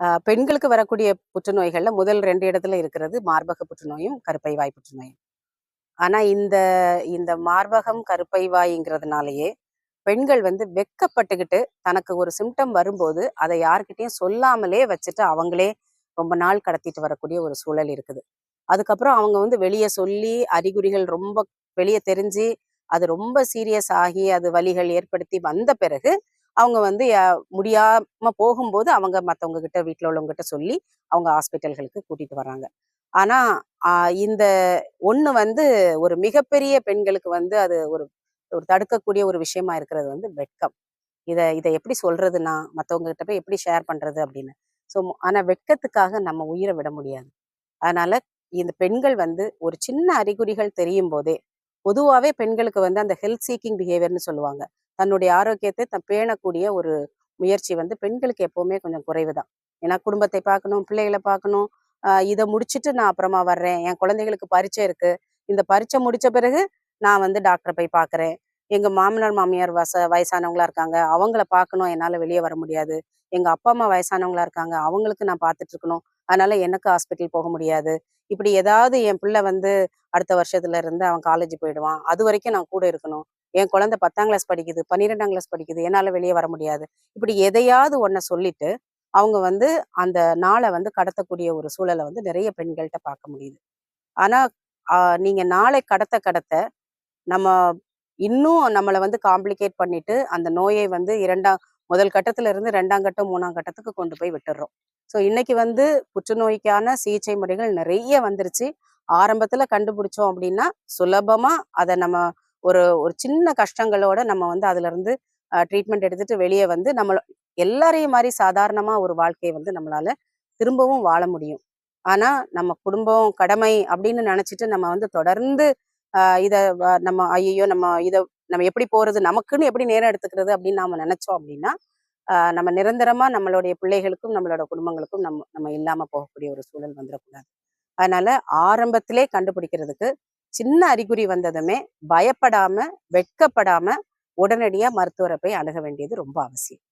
ஆஹ் பெண்களுக்கு வரக்கூடிய புற்றுநோய்கள்ல முதல் ரெண்டு இடத்துல இருக்கிறது மார்பக புற்றுநோயும் கருப்பை வாய் புற்றுநோயும். ஆனா இந்த இந்த மார்பகம் கருப்பை வாய்ங்கிறதுனாலயே பெண்கள் வந்து வெக்கப்பட்டுக்கிட்டு தனக்கு ஒரு சிம்டம் வரும்போது அதை யார்கிட்டயும் சொல்லாமலே வச்சுட்டு அவங்களே ரொம்ப நாள் கடத்திட்டு வரக்கூடிய ஒரு சூழல் இருக்குது. அதுக்கப்புறம் அவங்க வந்து வெளியே சொல்லி அறிகுறிகள் ரொம்ப வெளியே தெரிஞ்சு அது ரொம்ப சீரியஸ் ஆகி அது வழிகள் ஏற்படுத்தி வந்த பிறகு அவங்க வந்து யா- முடியாம போகும்போது அவங்க மற்றவங்க கிட்ட வீட்டில் உள்ளவங்க கிட்ட சொல்லி அவங்க ஹாஸ்பிட்டல்களுக்கு கூட்டிட்டு வராங்க ஆனா இந்த ஒண்ணு வந்து ஒரு மிகப்பெரிய பெண்களுக்கு வந்து அது ஒரு ஒரு தடுக்கக்கூடிய ஒரு விஷயமா இருக்கிறது வந்து வெட்கம். இதை இதை எப்படி சொல்றதுன்னா மற்றவங்க கிட்ட போய் எப்படி ஷேர் பண்றது அப்படின்னு. ஸோ ஆனா வெட்கத்துக்காக நம்ம உயிரை விட முடியாது. அதனால இந்த பெண்கள் வந்து ஒரு சின்ன அறிகுறிகள் தெரியும் போதே பொதுவாகவே பெண்களுக்கு வந்து அந்த ஹெல்த் சீக்கிங் பிஹேவியர்னு சொல்லுவாங்க. தன்னுடைய ஆரோக்கியத்தை தன் பேணக்கூடிய ஒரு முயற்சி வந்து பெண்களுக்கு எப்போவுமே கொஞ்சம் குறைவு தான் ஏன்னா குடும்பத்தை பார்க்கணும் பிள்ளைகளை பார்க்கணும். இதை முடிச்சிட்டு நான் அப்புறமா வர்றேன். என் குழந்தைகளுக்கு பரீட்சை இருக்கு. இந்த பரீட்சை முடிச்ச பிறகு நான் வந்து டாக்டரை போய் பார்க்குறேன். எங்கள் மாமனார் மாமியார் வச வயசானவங்களா இருக்காங்க. அவங்கள பார்க்கணும். என்னால் வெளியே வர முடியாது. எங்கள் அப்பா அம்மா வயசானவங்களா இருக்காங்க. அவங்களுக்கு நான் பார்த்துட்டு இருக்கணும். அதனால எனக்கு ஹாஸ்பிட்டல் போக முடியாது. இப்படி ஏதாவது என் பிள்ளை வந்து அடுத்த வருஷத்துல இருந்து அவன் காலேஜ் போயிடுவான். அது வரைக்கும் நான் கூட இருக்கணும். என் குழந்தை பத்தாம் கிளாஸ் படிக்குது பன்னிரெண்டாம் கிளாஸ் படிக்குது என்னால் வெளியே வர முடியாது. இப்படி எதையாவது ஒன்றை சொல்லிட்டு அவங்க வந்து அந்த நாளை வந்து கடத்தக்கூடிய ஒரு சூழலை வந்து நிறைய பெண்கள்கிட்ட பார்க்க முடியுது. ஆனால் நீங்கள் நாளை கடத்த கடத்த நம்ம இன்னும் நம்மளை வந்து காம்ப்ளிகேட் பண்ணிட்டு அந்த நோயை வந்து இரண்டாம் முதல் கட்டத்துல இருந்து ரெண்டாம் கட்டம் மூணாம் கட்டத்துக்கு கொண்டு போய் விட்டுடுறோம் ஸோ இன்னைக்கு வந்து புற்றுநோய்க்கான சிகிச்சை முறைகள் நிறைய வந்துருச்சு. ஆரம்பத்துல கண்டுபிடிச்சோம் அப்படின்னா சுலபமா அதை நம்ம ஒரு ஒரு சின்ன கஷ்டங்களோட நம்ம வந்து அதுல இருந்து ட்ரீட்மெண்ட் எடுத்துட்டு வெளியே வந்து நம்ம எல்லாரையும் மாதிரி சாதாரணமா ஒரு வாழ்க்கையை வந்து நம்மளால திரும்பவும் வாழ முடியும். ஆனா நம்ம குடும்பம் கடமை அப்படின்னு நினைச்சிட்டு நம்ம வந்து தொடர்ந்து ஆஹ் நம்ம ஐயோ நம்ம இதை நம்ம எப்படி போறது நமக்குன்னு எப்படி நேரம் எடுத்துக்கிறது அப்படின்னு நாம நினைச்சோம் அப்படின்னா ஆஹ் நம்ம நிரந்தரமா நம்மளுடைய பிள்ளைகளுக்கும் நம்மளோட குடும்பங்களுக்கும் நம்ம நம்ம இல்லாம போகக்கூடிய ஒரு சூழல் வந்துடக்கூடாது அதனால ஆரம்பத்திலே கண்டுபிடிக்கிறதுக்கு சின்ன அறிகுறி வந்ததுமே பயப்படாம வெட்கப்படாம உடனடியா மருத்துவரை போய் அணுக வேண்டியது ரொம்ப அவசியம்.